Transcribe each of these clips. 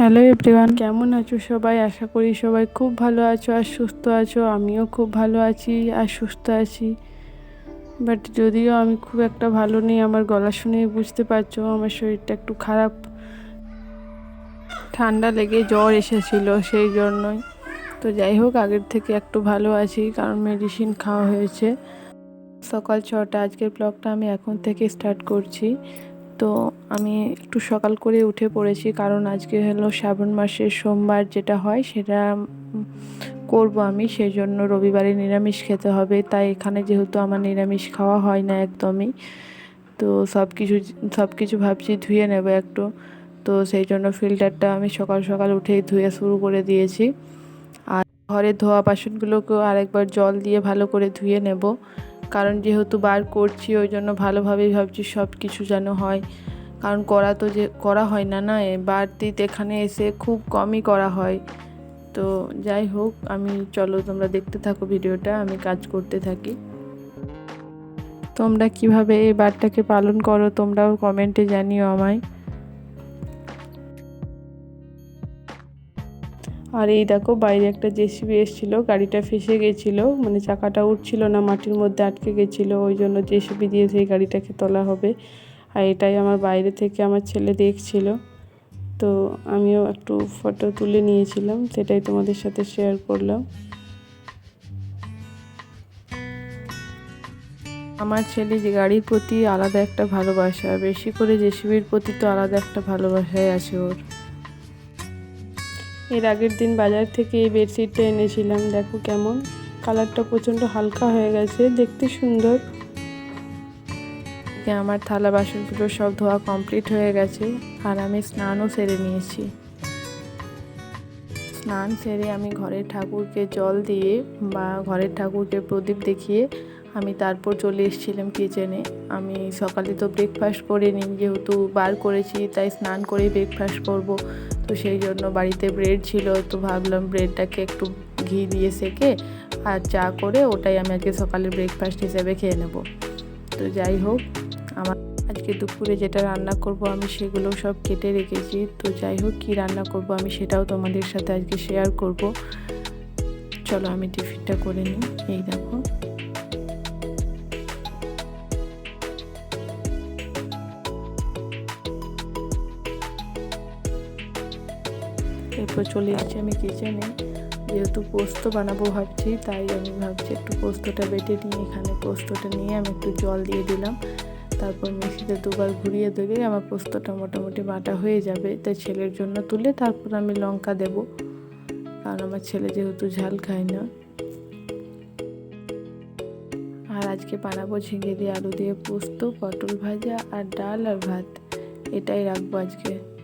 Hello everyone কেমন আছো সবাই? আশা করি সবাই খুব ভালো আছো আর সুস্থ আছো। আমিও খুব ভালো আছি আর সুস্থ আছি। বাট যদিও আমি খুব একটা ভালো নেই, আমার গলা শুনেই বুঝতে পারছ, আমার শরীরটা একটু খারাপ। ঠান্ডা লেগে জ্বর এসেছিল সেই জন্যই। তো যাই হোক, আগের থেকে একটু ভালো আছি, কারণ মেডিসিন খাওয়া হয়েছে। সকাল ছটা, আজকের ব্লগটা আমি এখন থেকে স্টার্ট করছি। তো আমি একটু সকাল করে উঠে পড়েছি, কারণ আজকে হলো শ্রাবণ মাসের সোমবার যেটা হয় সেটা করব আমি সেই জন্য রবিবারে নিরামিষ খেতে হবে। তাই এখানে যেহেতু আমার নিরামিষ খাওয়া হয় না একদমই, তো সব কিছু সব কিছু ভাবছি ধুয়ে নেব একটু। তো সেই জন্য ফিল্টারটা আমি সকাল সকাল উঠেই ধুয়ে শুরু করে দিয়েছি। আর ঘরের ধোয়া বাসনগুলোকেও আরেকবার জল দিয়ে ভালো করে ধুয়ে নেব। কারণ যেহেতু বার করছি, ওই জন্য ভালোভাবেই ভাবছি সব কিছু যেন হয়। কারণ করা তো যে, করা হয় না না বাড়তিতে এখানে এসে খুব কমই করা হয়। তো যাই হোক, আমি, চলো তোমরা দেখতে থাকো ভিডিওটা, আমি কাজ করতে থাকি। তোমরা কীভাবে এই বারটাকে পালন করো, তোমরাও কমেন্টে জানিও আমায়। আর এই দেখো বাইরে একটা জেসিবি এসেছিল, গাড়িটা ফেসে গেছিল মানে চাকাটা উঠছিল না, মাটির মধ্যে আটকে গেছিল, ওই জন্য জেসিবি দিয়ে সেই গাড়িটাকে তোলা হবে। আর এটাই আমার বাইরে থেকে আমার ছেলে দেখছিল। তো আমিও একটু ফটো তুলে নিয়েছিলাম, সেটাই তোমাদের সাথে শেয়ার করলাম। আমার ছেলে যে গাড়ির প্রতি আলাদা একটা ভালোবাসা বেশি করে জেসিবির প্রতি তো আলাদা একটা ভালোবাসাই আছে ওর। এর আগের দিন বাজার থেকে এই বেডশিটটা এনেছিলাম। দেখো কেমন। কালারটা প্রচণ্ড হালকা হয়ে গেছে। দেখতে সুন্দর। আমার থালা বাসনগুলো সব ধোয়া কমপ্লিট হয়ে গেছে আর আমি স্নানও সেরে নিয়েছি। স্নান সেরে আমি ঘরের ঠাকুরকে জল দিয়ে বা ঘরের ঠাকুরকে প্রদীপ দেখিয়ে আমি তারপর চলে এসেছিলাম কিচেনে আমি সকালে তো ব্রেকফাস্ট করে নিই যেহেতু বার করেছি, তাই স্নান করেই ব্রেকফাস্ট করব। তো সেই জন্য বাড়িতে ব্রেড ছিল, তো ভাবলাম ব্রেডটাকে একটু ঘি দিয়ে সেকে আর চা করে ওটাই আমি আজকে সকালে ব্রেকফাস্ট হিসেবে খেয়ে নেব। তো যাই হোক, আমার আজকে দুপুরে যেটা রান্না করব আমি সেগুলো সব কেটে রেখেছি। তো যাই হোক, কী রান্না করব আমি সেটাও তোমাদের সাথে আজকে শেয়ার করব। চলো আমি টিফিনটা করে নিই। এই দেখো। এরপর চলে এসেছি আমি কিচেনে যেহেতু পোস্ত বানাবো ভাবছি, তাই আমি ভাবছি একটু পোস্তটা বেটে নিয়ে, এখানে পোস্তটা নিয়ে আমি একটু জল দিয়ে দিলাম। তারপর মিক্সিতে দুবার ঘুরিয়ে দেবে আমার পোস্তটা মোটামুটি বাটা হয়ে যাবে। তাই ছেলের জন্য তুলে তারপর আমি লঙ্কা দেব। কারণ আমার ছেলে যেহেতু ঝাল খায় না। আর আজকে বানাবো ঝিঙে দিয়ে আলু দিয়ে পোস্ত, পটল ভাজা আর ডাল আর ভাত। এটাই রাখব আজকে।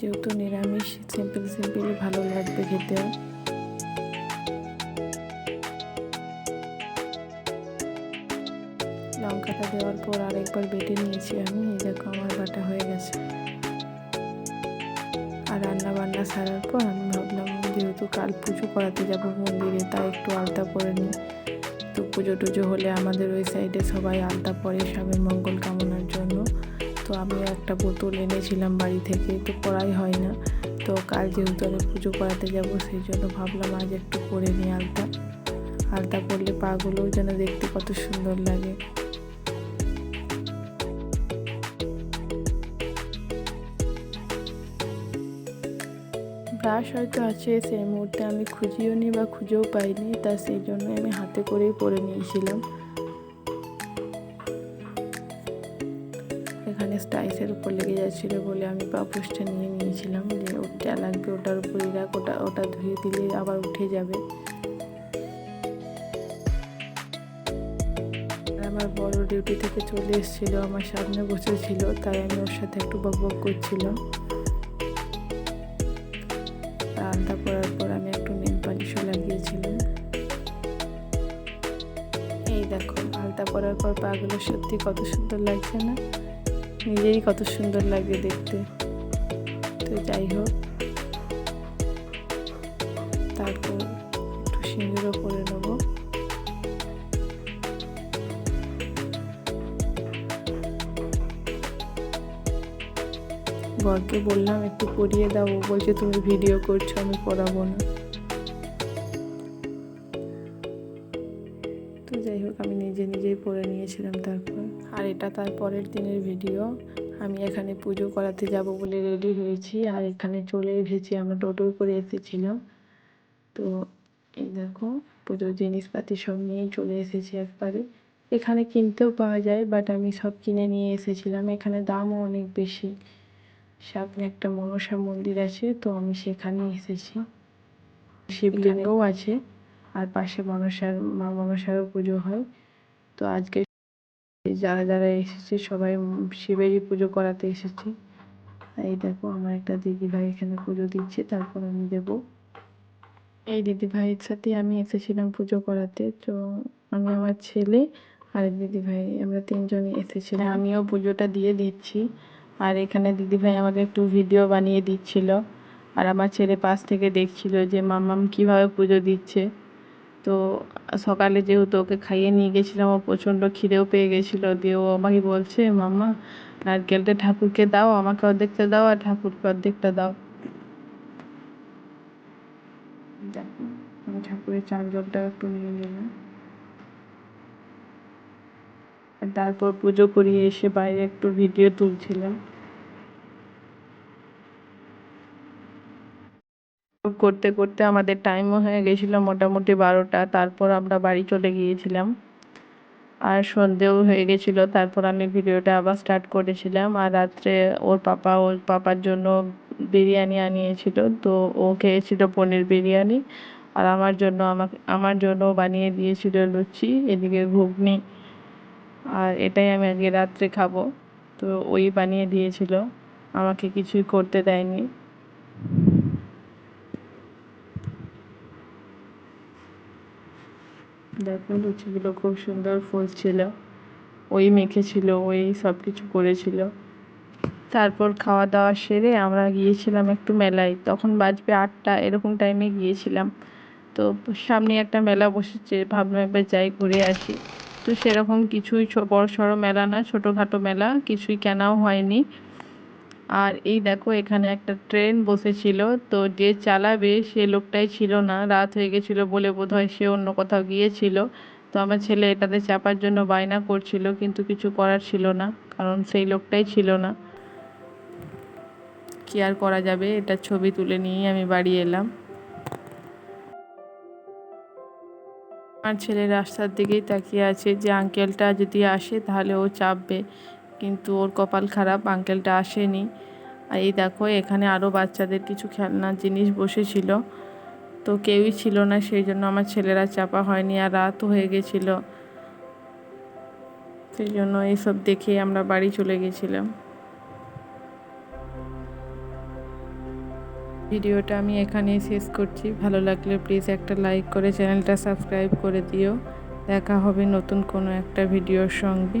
যেহেতু নিরামিষ, সিম্পল সিম্পলই ভালো লাগবে খেতেও। লঙ্কাটা দেওয়ার পর আরেকবার বেটে নিয়েছি আমি, এই দেখো আমার বাটা হয়ে গেছে। আর রান্না বান্না সারার পর আমি ভাবলাম যেহেতু কাল পুজো করাতে যাব মন্দিরে, তাই একটু আলতা পরে নিই। তো পুজো টুজো হলে আমাদের ওই সাইডে সবাই আলতা পরে সবের মঙ্গল কামনার জন্য। তো আমি একটা বোতল এনেছিলাম বাড়ি থেকে, তো করাই হয় না। তো কাল যেহেতু আমি পুজো করাতে যাব, সেই জন্য ভাবলাম আজ একটু করে নিই আলতা। আলতা করলে পাগুলোও যেন দেখতে কত সুন্দর লাগে। ব্রাশ হয়তো আছে, সেই মুহূর্তে আমি খুঁজিও নি বা খুঁজেও পাইনি, তা সেই জন্য আমি হাতে করেই পরে নিয়েছিলাম। স্টাইসের উপর লেগে যাচ্ছিল বলে আমি পাপুসটা নিয়ে নিয়েছিলাম যে ওটা লাগবে, ওটার উপরে রাখ, ওটা ওটা ধুয়ে দিলে আবার উঠে যাবে। আমার বড় ডিউটি থেকে চলে এসেছিল, আমার সামনে বসেছিল, তাই আমি ওর সাথে একটু বক বক করছিলাম। আলতা পরার পর আমি একটু নেল পালিশও লাগিয়েছিলাম। এই দেখো আলতা পরার পর পাগুলো সত্যি কত সুন্দর লাগছে না? নিজেই কত সুন্দর লাগে দেখতে। তো যাই হোক। তারপর একটু সিঁদুরও করে নেব। বরকে বললাম, একটু পরিয়ে দাও। বলছে, তুমি ভিডিও করছ, আমি পড়াবো না। তো যাই হোক, আমি নিজে নিজেই পরে নিয়েছিলাম তারপর। আর এটা তার পরের দিনের ভিডিও। আমি এখানে পুজো করাতে যাব বলে রেডি হয়েছি। আর এখানে চলে এসেছি, আমরা টোটো করে এসেছিলাম। তো এই দেখো, পুজোর জিনিসপাতি সব নিয়েই চলে এসেছি একবারে। এখানে কিনতেও পাওয়া যায় বাট আমি সব কিনে নিয়ে এসেছিলাম। এখানে দামও অনেক বেশি। সামনে একটা মনসা মন্দির আছে, তো আমি সেখানে এসেছি। শিবলিঙ্গও আছে। আর পাশে মনসার মা মনসারও পুজো হয়। তো আজকে যারা যারা এসেছে, সবাই শিবেরই পুজো করাতে এসেছে। এই দেখো, আমার একটা দিদি ভাই এখানে পুজো দিচ্ছে, তারপর আমি দেবো। এই দিদি ভাইয়ের সাথে আমি এসেছিলাম পুজো করাতে, তো আমি আমার ছেলে আর দিদি ভাই আমরা তিনজনই এসেছিলাম। আমিও পুজোটা দিয়ে দিচ্ছি। আর এখানে দিদি ভাই আমাকে একটু ভিডিও বানিয়ে দিচ্ছিল। আর আমার ছেলে পাশ থেকে দেখছিল যে মাম্মাম কীভাবে পুজো দিচ্ছে। তো সকালে যেহেতু ওকে খাইয়ে নিয়ে গেছিলাম, ও প্রচণ্ড খিদেও পেয়ে গেছিল। দিয়ে ও আমাকে বলছে, মাম্মা, নারকেলটা ঠাকুরকে দাও, আমাকে অর্ধেকটা দাও আর ঠাকুরকে অর্ধেকটা দাও। ঠাকুরের চার জলটা একটু নিয়ে নিলাম। তারপর পুজো করিয়ে এসে বাইরে একটু ভিডিও তুলছিলাম। করতে করতে আমাদের টাইমও হয়ে গেছিল মোটামুটি বারোটা। তারপর আমরা বাড়ি চলে গিয়েছিলাম। আর সন্ধেও হয়ে গেছিল, তারপর আমি ভিডিওটা আবার স্টার্ট করেছিলাম। আর রাত্রে ওর পাপা, ওর পাপার জন্য বিরিয়ানি আনিয়েছিল, তো ও খেয়েছিল পনির বিরিয়ানি। আর আমার জন্য, আমাকে, আমার জন্য বানিয়ে দিয়েছিল লুচি, এদিকে ঘুগনি। আর এটাই আমি আজকে রাত্রে খাব। তো ওই বানিয়ে দিয়েছিল। আমাকে কিছুই করতে দেয়নি। দেখো লুচিগুলো খুব সুন্দর ফুলছিল ওই মেখেছিল ওই সব কিছু করেছিল। তারপর খাওয়া দাওয়া সেরে আমরা গিয়েছিলাম একটু মেলায়। তখন বাজবে আটটা, এরকম টাইমে গিয়েছিলাম। তো সামনে একটা মেলা বসেছে, ভাবলাম একবার যাই, ঘুরে আসি। তো সেরকম কিছুই বড় সড়ো মেলা না, ছোটোখাটো মেলা, কিছুই কেনাও হয়নি। আর এই দেখো, এখানে একটা ট্রেন বসেছিল। তো যে চালাবে সে লোকটাই ছিল না। রাত হয়ে গেছিল বলে বোধহয় সে অন্য কোথাও গিয়েছিল। তো আমার ছেলে এটাতে চাপার জন্য বায়না করছিল, কিন্তু কিছু করার ছিল না, কারণ সেই লোকটাই ছিল না। কি আর করা যাবে? এটা ছবি তুলে নিয়েই আমি বাড়ি এলাম। আমার ছেলে রাস্তার দিকেই তাকিয়ে আছে যে আঙ্কেলটা যদি আসে তাহলে ও চাপবে। কিন্তু ওর কপাল খারাপ আঙ্কেলটা আসেনি। আর এই দেখো, এখানে আরও বাচ্চাদের কিছু খেলনার জিনিস বসেছিল। তো কেউই ছিল না, সেই জন্য আমার ছেলেরা চাপা হয়নি আর রাতও হয়ে গেছিল। সেই জন্য এইসব দেখে আমরা বাড়ি চলে গেছিলাম। ভিডিওটা আমি এখানেই শেষ করছি। ভালো লাগলে প্লিজ একটা লাইক করে চ্যানেলটা সাবস্ক্রাইব করে দিও। দেখা হবে নতুন কোনো একটা ভিডিওর সঙ্গে।